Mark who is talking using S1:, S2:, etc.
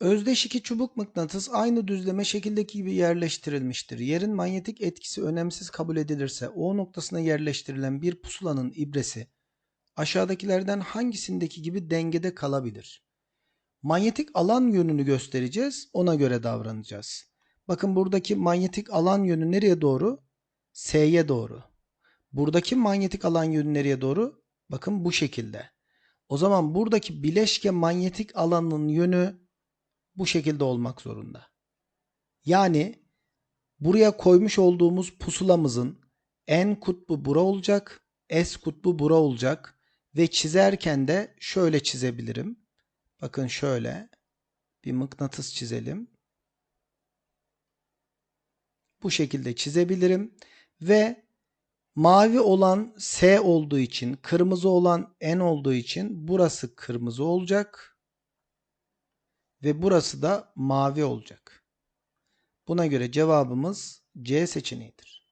S1: Özdeş iki çubuk mıknatıs aynı düzleme şekildeki gibi yerleştirilmiştir. Yerin manyetik etkisi önemsiz kabul edilirse O noktasına yerleştirilen bir pusulanın ibresi aşağıdakilerden hangisindeki gibi dengede kalabilir? Manyetik alan yönünü göstereceğiz. Ona göre davranacağız. Bakın buradaki manyetik alan yönü nereye doğru? S'ye doğru. Buradaki manyetik alan yönü nereye doğru? Bakın bu şekilde. O zaman buradaki bileşke manyetik alanın yönü bu şekilde olmak zorunda. Yani buraya koymuş olduğumuz pusulamızın en kutbu bura olacak, S kutbu bura olacak ve çizerken de şöyle çizebilirim. Bakın şöyle bir mıknatıs çizelim. Bu şekilde çizebilirim ve mavi olan S olduğu için, kırmızı olan N olduğu için burası kırmızı olacak ve burası da mavi olacak. Buna göre cevabımız C seçeneğidir.